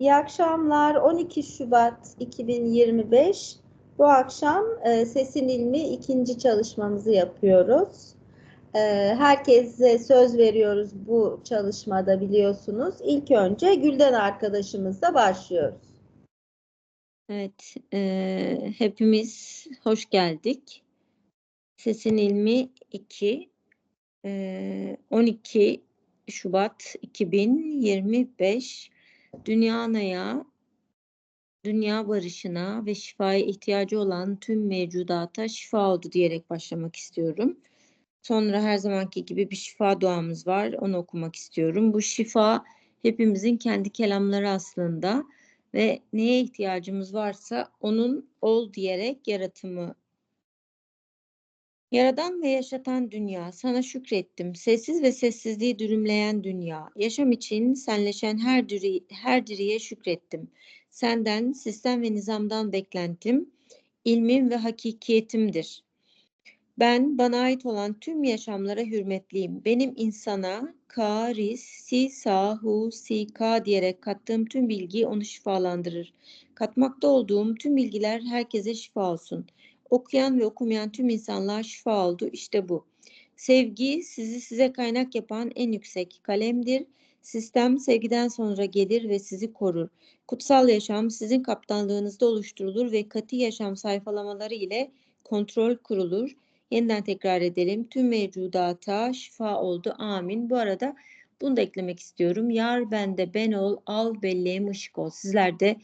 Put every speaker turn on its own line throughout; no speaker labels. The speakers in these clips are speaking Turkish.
İyi akşamlar. 12 Şubat 2025. Bu akşam e, Sesin İlmi ikinci çalışmamızı yapıyoruz. E, herkese söz veriyoruz bu çalışmada biliyorsunuz. İlk önce Gülden arkadaşımızla başlıyoruz.
Evet, e, hepimiz hoş geldik. Sesin İlmi 2, e, 12 Şubat 2025 Dünya Ana'ya, dünya barışına ve şifaya ihtiyacı olan tüm mevcudata şifa oldu diyerek başlamak istiyorum. Sonra her zamanki gibi bir şifa duamız var. Onu okumak istiyorum. Bu şifa hepimizin kendi kelamları aslında ve neye ihtiyacımız varsa onun ol diyerek yaratımı Yaradan ve yaşatan dünya, sana şükrettim. Sessiz ve sessizliği dürümleyen dünya, yaşam için senleşen her diri, her diriye şükrettim. Senden, sistem ve nizamdan beklentim, ilmim ve hakikiyetimdir. Ben bana ait olan tüm yaşamlara hürmetliyim. Benim insana ka, ris, si, sa, hu, si, ka diyerek kattığım tüm bilgi onu şifalandırır. Katmakta olduğum tüm bilgiler herkese şifa olsun. Okuyan ve okumayan tüm insanlığa şifa oldu. İşte bu. Sevgi sizi size kaynak yapan en yüksek kalemdir. Sistem sevgiden sonra gelir ve sizi korur. Kutsal yaşam sizin kaptanlığınızda oluşturulur ve katı yaşam sayfalamaları ile kontrol kurulur. Yeniden tekrar edelim. Tüm mevcudata şifa oldu. Amin. Bu arada bunu da eklemek istiyorum. Yar bende ben ol, al belleğim ışık ol. Sizler de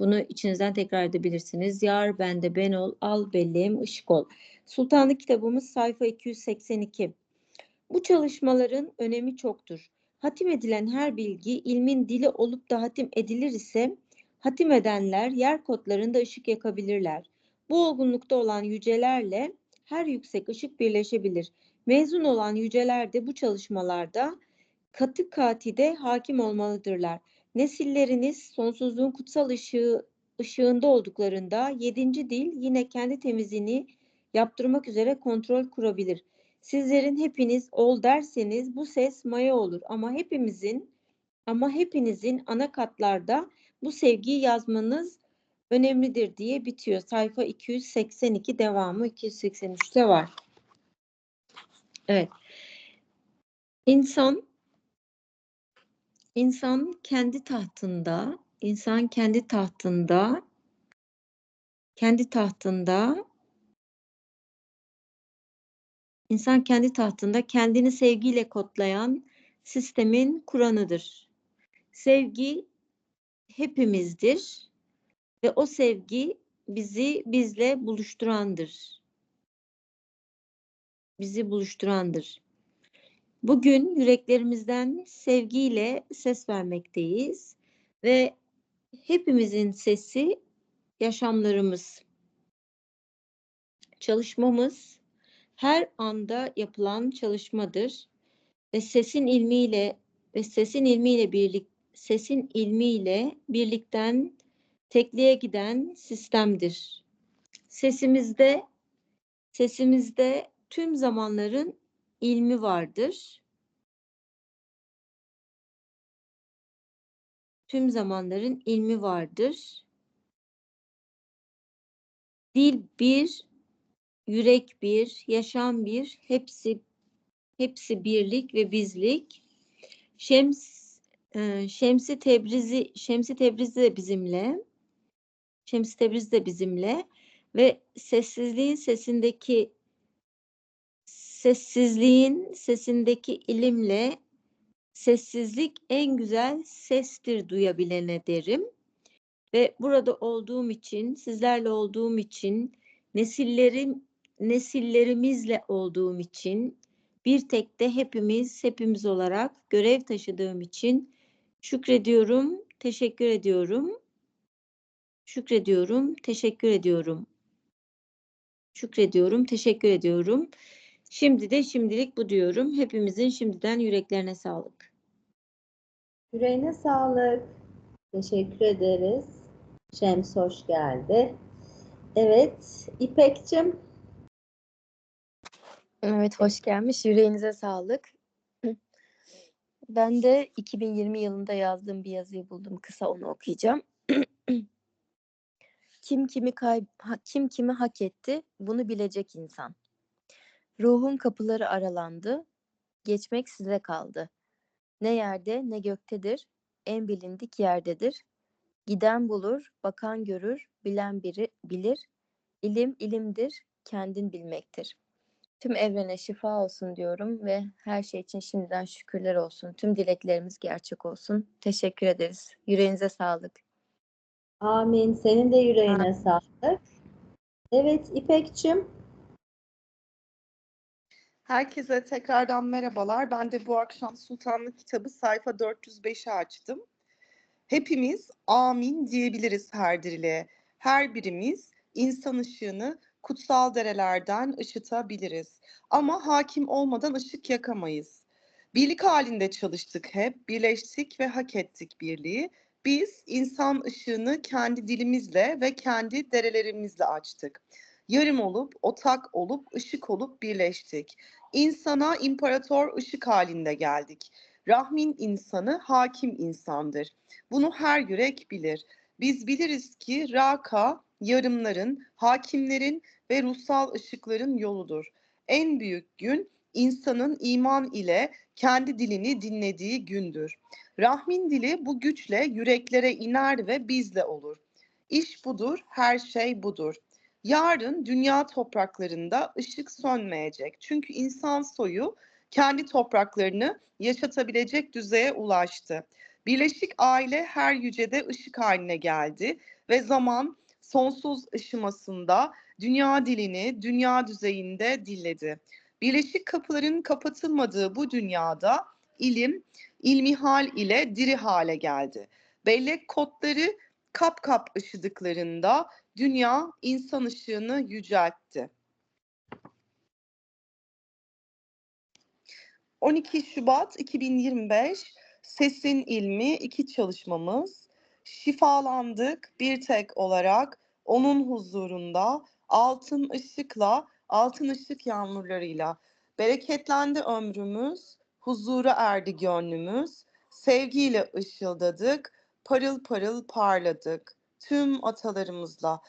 bunu içinizden tekrar edebilirsiniz. Yar bende ben ol, al belleğim ışık ol. Sultanlık kitabımız sayfa 282. Bu çalışmaların önemi çoktur. Hatim edilen her bilgi ilmin dili olup da hatim edilir ise hatim edenler yer kodlarında ışık yakabilirler. Bu olgunlukta olan yücelerle her yüksek ışık birleşebilir. Mezun olan yüceler de bu çalışmalarda katı katide hakim olmalıdırlar. Nesilleriniz sonsuzluğun kutsal ışığı ışığında olduklarında yedinci dil yine kendi temizliğini yaptırmak üzere kontrol kurabilir. Sizlerin hepiniz ol derseniz bu ses maya olur ama hepimizin ama hepinizin ana katlarda bu sevgiyi yazmanız önemlidir diye bitiyor. Sayfa 282 devamı 283'te var. Evet. İnsan İnsan kendi tahtında, insan kendi tahtında, kendi tahtında, insan kendi tahtında kendini sevgiyle kodlayan sistemin kuranıdır. Sevgi hepimizdir ve o sevgi bizi bizle buluşturandır. Bizi buluşturandır. Bugün yüreklerimizden sevgiyle ses vermekteyiz ve hepimizin sesi yaşamlarımız. Çalışmamız her anda yapılan çalışmadır ve sesin ilmiyle ve sesin ilmiyle birlik sesin ilmiyle birlikten tekliğe giden sistemdir. Sesimizde sesimizde tüm zamanların ilmi vardır. Tüm zamanların ilmi vardır. Dil bir, yürek bir, yaşam bir, hepsi hepsi birlik ve bizlik. Şems e, Şemsi Tebrizi Şemsi Tebrizi de bizimle. Şemsi Tebrizi de bizimle ve sessizliğin sesindeki Sessizliğin sesindeki ilimle sessizlik en güzel sestir duyabilene derim. Ve burada olduğum için, sizlerle olduğum için, nesillerim nesillerimizle olduğum için, bir tek de hepimiz, hepimiz olarak görev taşıdığım için şükrediyorum, teşekkür ediyorum. Şükrediyorum, teşekkür ediyorum. Şükrediyorum, teşekkür ediyorum. Şimdi de şimdilik bu diyorum. Hepimizin şimdiden yüreklerine sağlık.
Yüreğine sağlık. Teşekkür ederiz. Şems hoş geldi. Evet, İpek'cim.
Evet, hoş gelmiş. Yüreğinize sağlık.
Ben de 2020 yılında yazdığım bir yazıyı buldum. Kısa onu okuyacağım. kim kimi kay ha- kim kimi hak etti bunu bilecek insan. Ruhun kapıları aralandı. Geçmek size kaldı. Ne yerde ne göktedir. En bilindik yerdedir. Giden bulur, bakan görür, bilen biri bilir. İlim ilimdir, kendin bilmektir. Tüm evrene şifa olsun diyorum ve her şey için şimdiden şükürler olsun. Tüm dileklerimiz gerçek olsun. Teşekkür ederiz. Yüreğinize sağlık.
Amin. Senin de yüreğine sağlık. Evet İpekçim.
Herkese tekrardan merhabalar. Ben de bu akşam Sultanlık kitabı sayfa 405'i açtım. Hepimiz amin diyebiliriz her diriliğe. Her birimiz insan ışığını kutsal derelerden ışıtabiliriz. Ama hakim olmadan ışık yakamayız. Birlik halinde çalıştık hep, birleştik ve hak ettik birliği. Biz insan ışığını kendi dilimizle ve kendi derelerimizle açtık. Yarım olup, otak olup, ışık olup birleştik. İnsana imparator ışık halinde geldik. Rahmin insanı hakim insandır. Bunu her yürek bilir. Biz biliriz ki Raka yarımların, hakimlerin ve ruhsal ışıkların yoludur. En büyük gün insanın iman ile kendi dilini dinlediği gündür. Rahmin dili bu güçle yüreklere iner ve bizle olur. İş budur, her şey budur. Yarın dünya topraklarında ışık sönmeyecek. Çünkü insan soyu kendi topraklarını yaşatabilecek düzeye ulaştı. Birleşik aile her yücede ışık haline geldi ve zaman sonsuz ışımasında dünya dilini dünya düzeyinde dilledi. Birleşik kapıların kapatılmadığı bu dünyada ilim, ilmihal ile diri hale geldi. Bellek kodları kap kap ışıdıklarında dünya insan ışığını yüceltti. 12 Şubat 2025 Sesin İlmi iki çalışmamız. Şifalandık bir tek olarak onun huzurunda altın ışıkla, altın ışık yağmurlarıyla. Bereketlendi ömrümüz, huzura erdi gönlümüz. Sevgiyle ışıldadık, parıl parıl parladık tüm atalarımızla.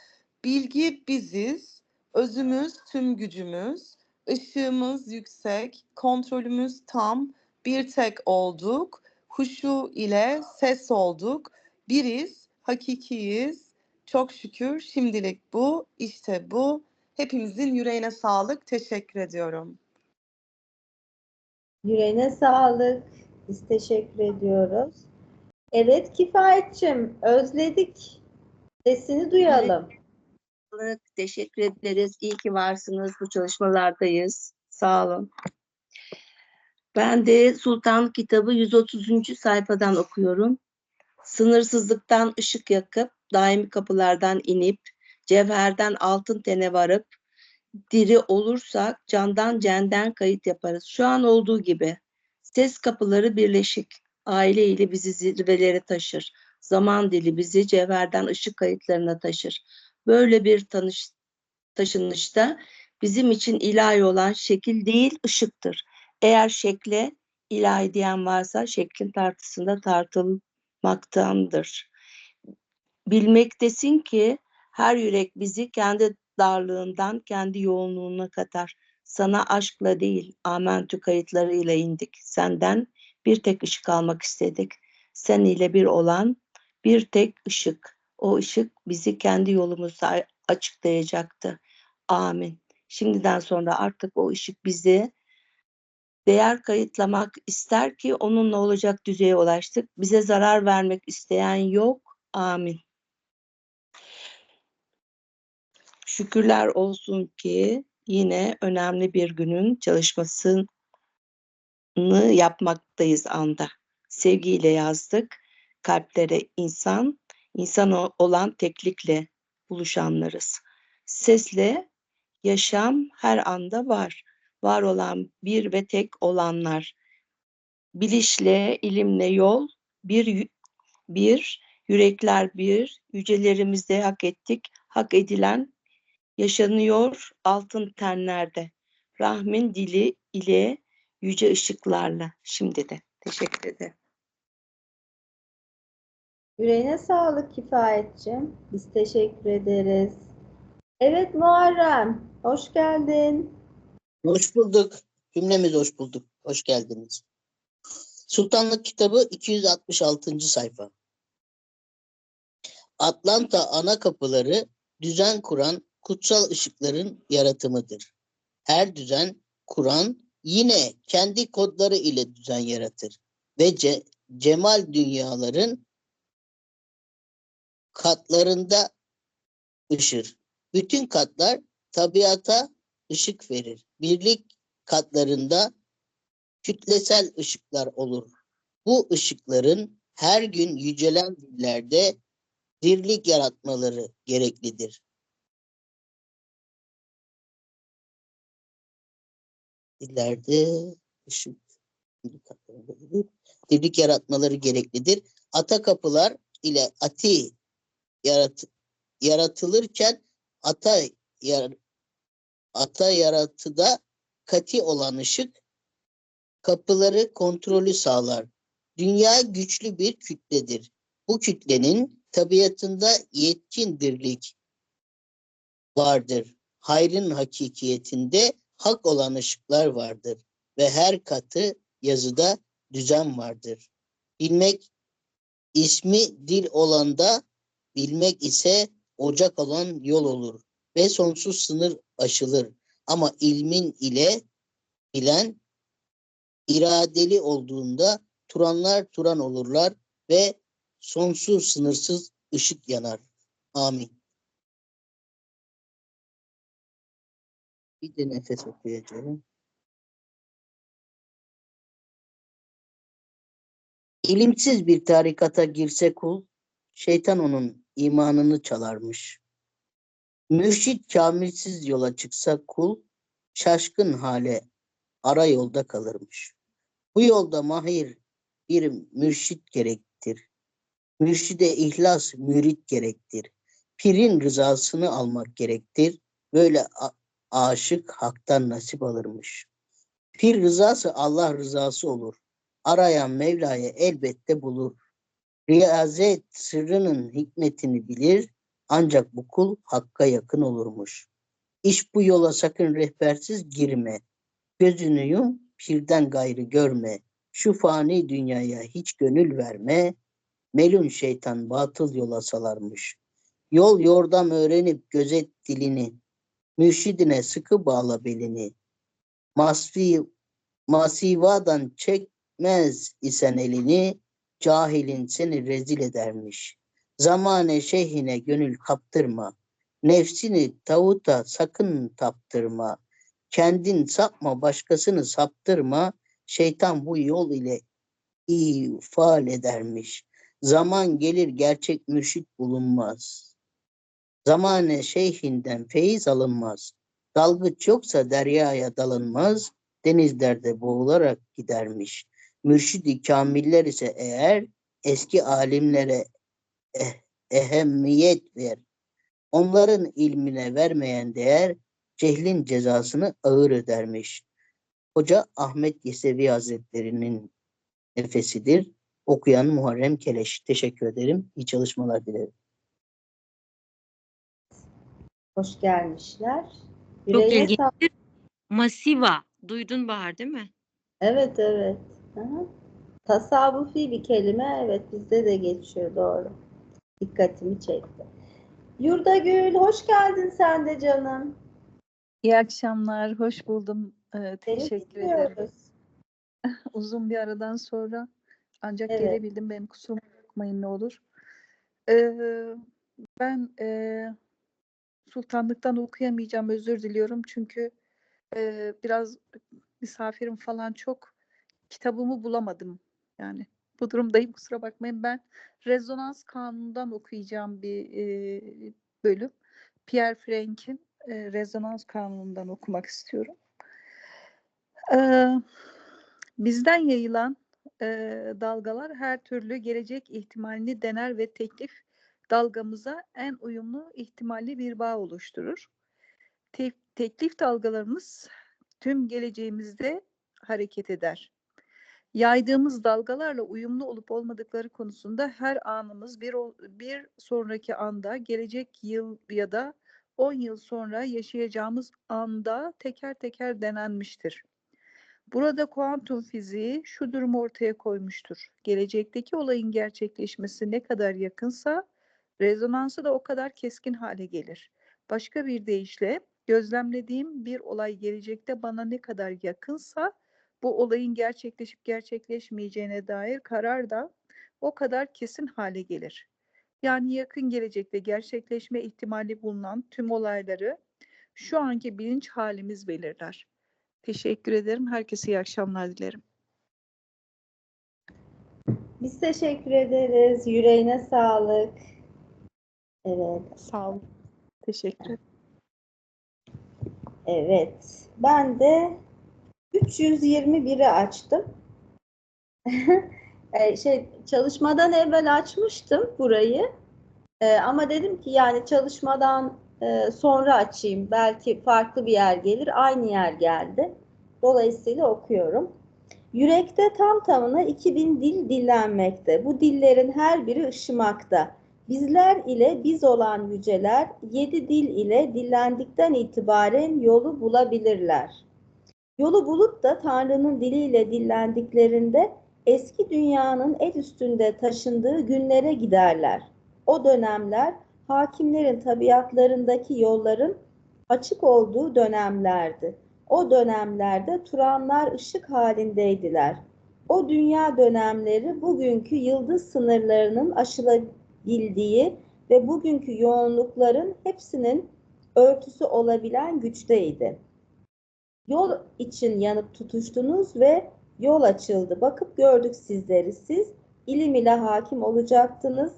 Bilgi biziz, özümüz tüm gücümüz, ışığımız yüksek, kontrolümüz tam, bir tek olduk, huşu ile ses olduk, biriz, hakikiyiz, çok şükür şimdilik bu, işte bu. Hepimizin yüreğine sağlık, teşekkür ediyorum.
Yüreğine sağlık. Biz teşekkür ediyoruz. Evet Kifayetçim özledik. Sesini duyalım.
olarak teşekkür ederiz. İyi ki varsınız. Bu çalışmalardayız. Sağ olun. Ben de Sultan kitabı 130. sayfadan okuyorum. Sınırsızlıktan ışık yakıp, daimi kapılardan inip, cevherden altın tene varıp, diri olursak candan cenden kayıt yaparız. Şu an olduğu gibi. Ses kapıları birleşik. Aile ile bizi zirvelere taşır. Zaman dili bizi cevherden ışık kayıtlarına taşır. Böyle bir tanış, taşınışta bizim için ilahi olan şekil değil ışıktır. Eğer şekle ilahi diyen varsa şeklin tartısında tartılmaktandır. Bilmektesin ki her yürek bizi kendi darlığından, kendi yoğunluğuna katar. Sana aşkla değil, amentü kayıtlarıyla indik. Senden bir tek ışık almak istedik. Sen ile bir olan bir tek ışık. O ışık bizi kendi yolumuzda açıklayacaktı. Amin. Şimdiden sonra artık o ışık bizi değer kayıtlamak ister ki onunla olacak düzeye ulaştık. Bize zarar vermek isteyen yok. Amin. Şükürler olsun ki yine önemli bir günün çalışmasını yapmaktayız anda. Sevgiyle yazdık. Kalplere insan, insan olan teklikle buluşanlarız. Sesle yaşam her anda var. Var olan bir ve tek olanlar. Bilişle, ilimle yol bir bir, yürekler bir, yücelerimizde hak ettik, hak edilen yaşanıyor altın tenlerde. Rahmin dili ile yüce ışıklarla şimdi de. Teşekkür ederim.
Yüreğine sağlık Kifayetciğim. Biz teşekkür ederiz. Evet Muharrem, hoş geldin.
Hoş bulduk. Cümlemiz hoş bulduk. Hoş geldiniz. Sultanlık kitabı 266. sayfa. Atlanta ana kapıları düzen kuran kutsal ışıkların yaratımıdır. Her düzen kuran yine kendi kodları ile düzen yaratır ve ce- cemal dünyaların katlarında ışır. Bütün katlar tabiata ışık verir. Birlik katlarında kütlesel ışıklar olur. Bu ışıkların her gün yücelen dillerde dirlik yaratmaları gereklidir. Dillerde ışık dirlik yaratmaları gereklidir. Ata kapılar ile ati yarat, yaratılırken ata yar, ata yaratıda kati olan ışık kapıları kontrolü sağlar. Dünya güçlü bir kütledir. Bu kütlenin tabiatında yetkin dirlik vardır. Hayrın hakikiyetinde hak olan ışıklar vardır ve her katı yazıda düzen vardır. Bilmek ismi dil olanda bilmek ise ocak olan yol olur ve sonsuz sınır aşılır. Ama ilmin ile bilen iradeli olduğunda turanlar turan olurlar ve sonsuz sınırsız ışık yanar. Amin. Bir de nefes okuyacağım. İlimsiz bir tarikata girse kul, şeytan onun imanını çalarmış. Mürşit kamilsiz yola çıksa kul, şaşkın hale ara yolda kalırmış. Bu yolda mahir bir mürşit gerektir. Mürşide ihlas mürit gerektir. Pirin rızasını almak gerektir. Böyle aşık haktan nasip alırmış. Pir rızası Allah rızası olur. Arayan Mevla'yı elbette bulur. Riyazet sırrının hikmetini bilir. Ancak bu kul hakka yakın olurmuş. İş bu yola sakın rehbersiz girme. Gözünü yum, pirden gayrı görme. Şu fani dünyaya hiç gönül verme. Melun şeytan batıl yola salarmış. Yol yordam öğrenip gözet dilini. Mürşidine sıkı bağla belini. Masfi, masivadan çekmez isen elini. Cahilin seni rezil edermiş. Zamane şeyhine gönül kaptırma. Nefsini tavuta sakın taptırma. Kendin sapma, başkasını saptırma. Şeytan bu yol ile ifal edermiş. Zaman gelir gerçek mürşit bulunmaz. Zamane şeyhinden feyiz alınmaz. Dalgıç yoksa deryaya dalınmaz. Denizlerde boğularak gidermiş. Mürşidi kamiller ise eğer eski alimlere eh- ehemmiyet ver. Onların ilmine vermeyen değer cehlin cezasını ağır ödermiş. Hoca Ahmet Yesevi Hazretleri'nin nefesidir. Okuyan Muharrem Keleş. Teşekkür ederim. İyi çalışmalar dilerim.
Hoş gelmişler.
Çok
Yüreğine
ilginç.
sağlık.
Masiva. Duydun Bahar değil mi?
Evet, evet. Aha. Tasavvufi bir kelime, evet bizde de geçiyor, doğru. Dikkatimi çekti. Yurdagül, hoş geldin sen de canım.
İyi akşamlar, hoş buldum. Ee, teşekkür ederim. Uzun bir aradan sonra ancak
Evet.
gelebildim. Benim kusuruma bakmayın ne olur. Ee, ben e, sultanlıktan okuyamayacağım, özür diliyorum. Çünkü e, biraz misafirim falan çok. Kitabımı bulamadım. Yani bu durumdayım, kusura bakmayın. Ben Rezonans Kanunu'ndan okuyacağım bir e, bölüm. Pierre Frank'in e, Rezonans Kanunu'ndan okumak istiyorum. Ee, bizden yayılan e, dalgalar her türlü gelecek ihtimalini dener ve teklif dalgamıza en uyumlu ihtimalli bir bağ oluşturur. Te- teklif dalgalarımız tüm geleceğimizde hareket eder. Yaydığımız dalgalarla uyumlu olup olmadıkları konusunda her anımız bir, bir sonraki anda, gelecek yıl ya da 10 yıl sonra yaşayacağımız anda teker teker denenmiştir. Burada kuantum fiziği şu durumu ortaya koymuştur. Gelecekteki olayın gerçekleşmesi ne kadar yakınsa rezonansı da o kadar keskin hale gelir. Başka bir deyişle gözlemlediğim bir olay gelecekte bana ne kadar yakınsa bu olayın gerçekleşip gerçekleşmeyeceğine dair karar da o kadar kesin hale gelir. Yani yakın gelecekte gerçekleşme ihtimali bulunan tüm olayları şu anki bilinç halimiz belirler. Teşekkür ederim. Herkese iyi akşamlar dilerim.
Biz teşekkür ederiz. Yüreğine sağlık. Evet.
Sağ olun. Teşekkür ederim.
Evet. Ben de 321'i açtım. Ee, şey çalışmadan evvel açmıştım burayı. Ee, ama dedim ki yani çalışmadan e, sonra açayım. Belki farklı bir yer gelir. Aynı yer geldi. Dolayısıyla okuyorum. Yürekte tam tamına 2000 dil dillenmekte. Bu dillerin her biri ışımakta. Bizler ile biz olan yüceler yedi dil ile dillendikten itibaren yolu bulabilirler. Yolu bulup da Tanrı'nın diliyle dillendiklerinde eski dünyanın el üstünde taşındığı günlere giderler. O dönemler hakimlerin tabiatlarındaki yolların açık olduğu dönemlerdi. O dönemlerde Turanlar ışık halindeydiler. O dünya dönemleri bugünkü yıldız sınırlarının aşılabildiği ve bugünkü yoğunlukların hepsinin örtüsü olabilen güçteydi. Yol için yanıp tutuştunuz ve yol açıldı. Bakıp gördük sizleri. Siz ilim ile hakim olacaktınız.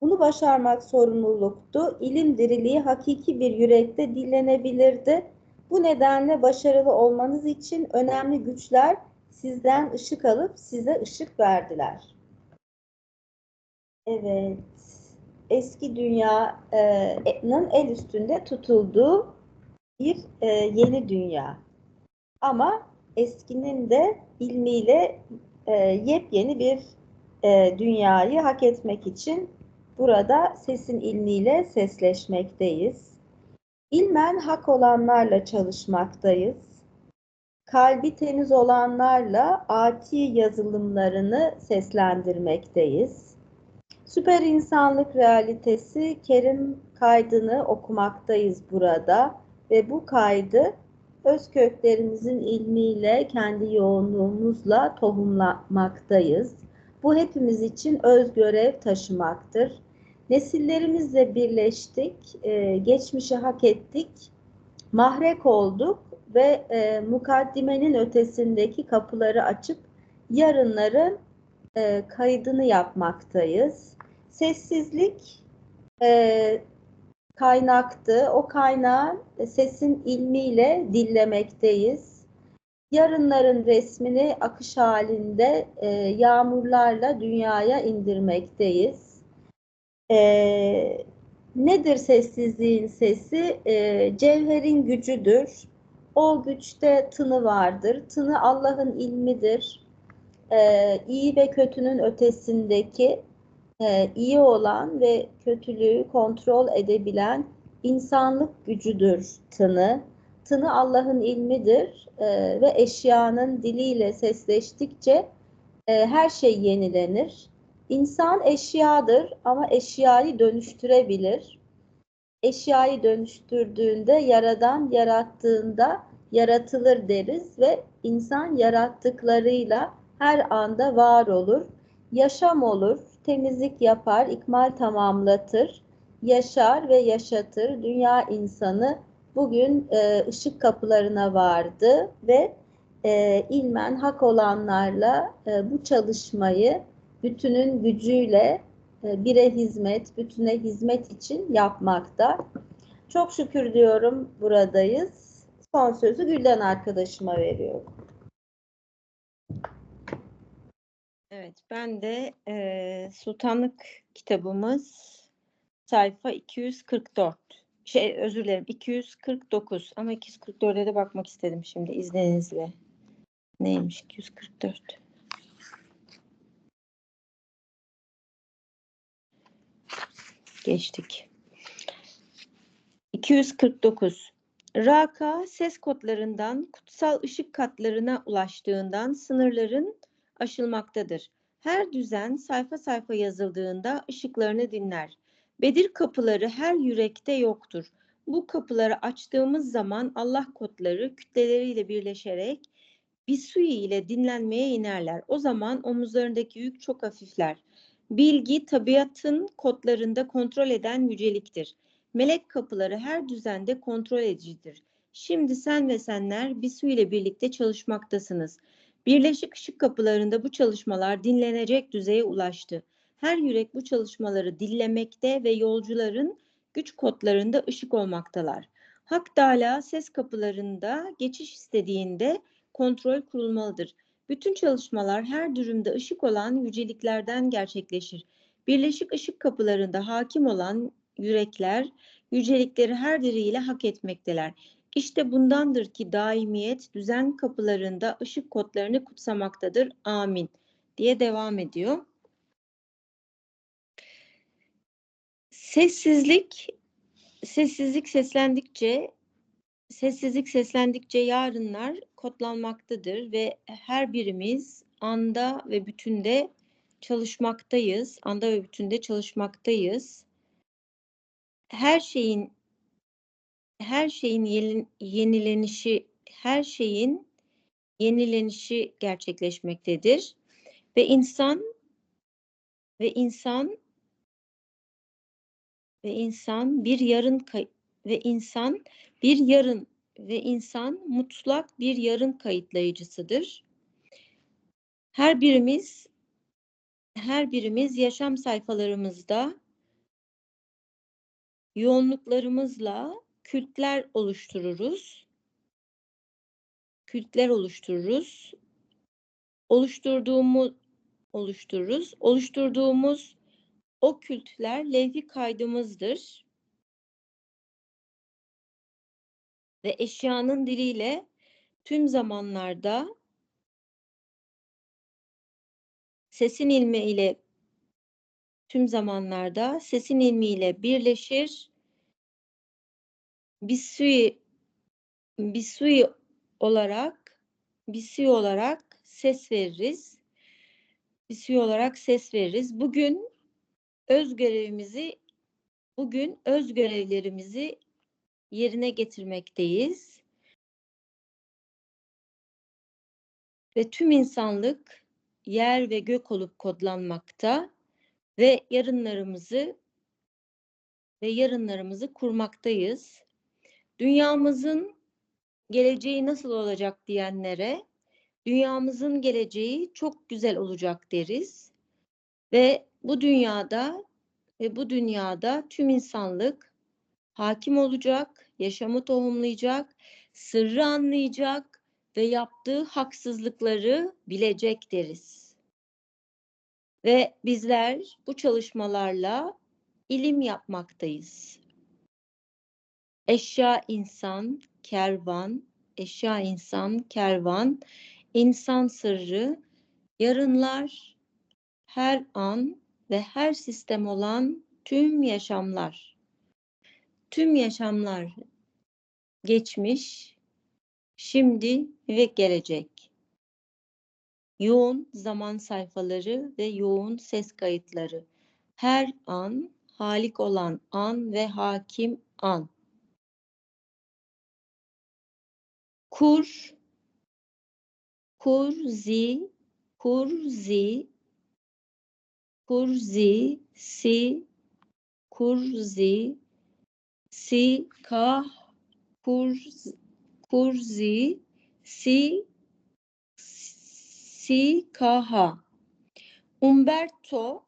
Bunu başarmak sorumluluktu. İlim diriliği hakiki bir yürekte dillenebilirdi. Bu nedenle başarılı olmanız için önemli güçler sizden ışık alıp size ışık verdiler. Evet. Eski dünyanın el üstünde tutulduğu bir e, yeni dünya. Ama eskinin de ilmiyle e, yepyeni bir e, dünyayı hak etmek için burada sesin ilmiyle sesleşmekteyiz. İlmen hak olanlarla çalışmaktayız. Kalbi temiz olanlarla ati yazılımlarını seslendirmekteyiz. Süper insanlık realitesi Kerim kaydını okumaktayız burada ve bu kaydı öz köklerimizin ilmiyle kendi yoğunluğumuzla tohumlamaktayız. Bu hepimiz için öz görev taşımaktır. Nesillerimizle birleştik, e, geçmişi hak ettik, mahrek olduk ve e, mukaddimenin ötesindeki kapıları açıp yarınların e, kaydını yapmaktayız. Sessizlik kaynaktı. O kaynağı sesin ilmiyle dillemekteyiz. Yarınların resmini akış halinde e, yağmurlarla dünyaya indirmekteyiz. E, nedir sessizliğin sesi? E, cevherin gücüdür. O güçte tını vardır. Tını Allah'ın ilmidir. E, iyi ve kötünün ötesindeki e, iyi olan ve kötülüğü kontrol edebilen insanlık gücüdür tını. Tını Allah'ın ilmidir e, ve eşyanın diliyle sesleştikçe e, her şey yenilenir. İnsan eşyadır ama eşyayı dönüştürebilir. Eşyayı dönüştürdüğünde yaradan yarattığında yaratılır deriz ve insan yarattıklarıyla her anda var olur. Yaşam olur, temizlik yapar, ikmal tamamlatır, yaşar ve yaşatır. Dünya insanı bugün e, ışık kapılarına vardı ve e, ilmen hak olanlarla e, bu çalışmayı bütünün gücüyle e, bire hizmet, bütüne hizmet için yapmakta. Çok şükür diyorum buradayız. Son sözü Gülden arkadaşıma veriyorum.
Evet, ben de e, Sultanlık kitabımız sayfa 244. Şey, özür dilerim 249 ama 244'e de bakmak istedim şimdi izninizle. Neymiş 244? Geçtik. 249. Raka ses kodlarından kutsal ışık katlarına ulaştığından sınırların aşılmaktadır. Her düzen sayfa sayfa yazıldığında ışıklarını dinler. Bedir kapıları her yürekte yoktur. Bu kapıları açtığımız zaman Allah kodları kütleleriyle birleşerek Bisui ile dinlenmeye inerler. O zaman omuzlarındaki yük çok hafifler. Bilgi tabiatın kodlarında kontrol eden yüceliktir. Melek kapıları her düzende kontrol edicidir. Şimdi sen ve senler Bisu ile birlikte çalışmaktasınız. Birleşik ışık kapılarında bu çalışmalar dinlenecek düzeye ulaştı. Her yürek bu çalışmaları dinlemekte ve yolcuların güç kodlarında ışık olmaktalar. Hak Teala ses kapılarında geçiş istediğinde kontrol kurulmalıdır. Bütün çalışmalar her durumda ışık olan yüceliklerden gerçekleşir. Birleşik ışık kapılarında hakim olan yürekler yücelikleri her diriyle hak etmekteler. İşte bundandır ki daimiyet düzen kapılarında ışık kodlarını kutsamaktadır. Amin diye devam ediyor. Sessizlik sessizlik seslendikçe sessizlik seslendikçe yarınlar kodlanmaktadır ve her birimiz anda ve bütünde çalışmaktayız. Anda ve bütünde çalışmaktayız. Her şeyin her şeyin yeni- yenilenişi her şeyin yenilenişi gerçekleşmektedir ve insan ve insan ve insan bir yarın ve insan bir yarın ve insan mutlak bir yarın kayıtlayıcısıdır. Her birimiz her birimiz yaşam sayfalarımızda yoğunluklarımızla kültler oluştururuz. Kültler oluştururuz. Oluşturduğumuz oluştururuz. Oluşturduğumuz o kültler levh-i kaydımızdır. Ve eşyanın diliyle tüm zamanlarda sesin ilmi ile tüm zamanlarda sesin ilmiyle birleşir. Bisui bisui olarak bisui olarak ses veririz. Bisui olarak ses veririz. Bugün öz görevimizi bugün öz görevlerimizi yerine getirmekteyiz. Ve tüm insanlık yer ve gök olup kodlanmakta ve yarınlarımızı ve yarınlarımızı kurmaktayız. Dünyamızın geleceği nasıl olacak diyenlere dünyamızın geleceği çok güzel olacak deriz. Ve bu dünyada ve bu dünyada tüm insanlık hakim olacak, yaşamı tohumlayacak, sırrı anlayacak ve yaptığı haksızlıkları bilecek deriz. Ve bizler bu çalışmalarla ilim yapmaktayız. Eşya insan, kervan, eşya insan, kervan, insan sırrı, yarınlar, her an ve her sistem olan tüm yaşamlar. Tüm yaşamlar geçmiş, şimdi ve gelecek. Yoğun zaman sayfaları ve yoğun ses kayıtları. Her an halik olan an ve hakim an. Kur, kurzi, kurzi, kurzi, si, kurzi, si, kah, kurz, kurzi, si, si, kaha. Umberto,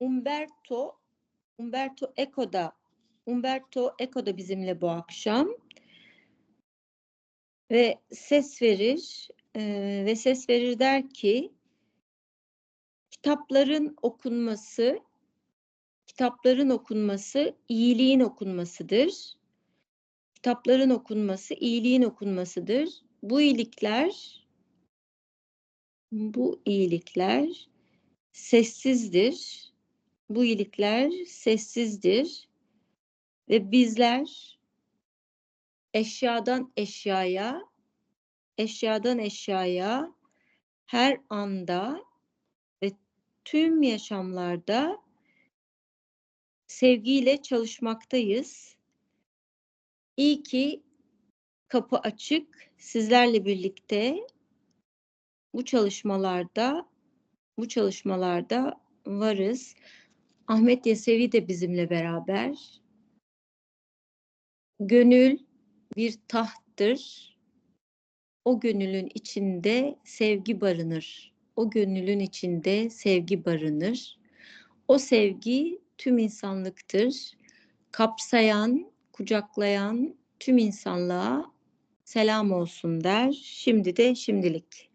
Umberto, Umberto Eco da, Umberto Eco da bizimle bu akşam ve ses verir eee, ve ses verir der ki kitapların okunması kitapların okunması iyiliğin okunmasıdır. Kitapların okunması iyiliğin okunmasıdır. Bu iyilikler bu iyilikler sessizdir Bu iyilikler sessizdir ve bizler eşyadan eşyaya, eşyadan eşyaya her anda ve tüm yaşamlarda sevgiyle çalışmaktayız. İyi ki kapı açık. Sizlerle birlikte bu çalışmalarda bu çalışmalarda varız. Ahmet Yesevi de bizimle beraber. Gönül bir tahttır. O gönülün içinde sevgi barınır. O gönülün içinde sevgi barınır. O sevgi tüm insanlıktır. Kapsayan, kucaklayan tüm insanlığa selam olsun der. Şimdi de şimdilik.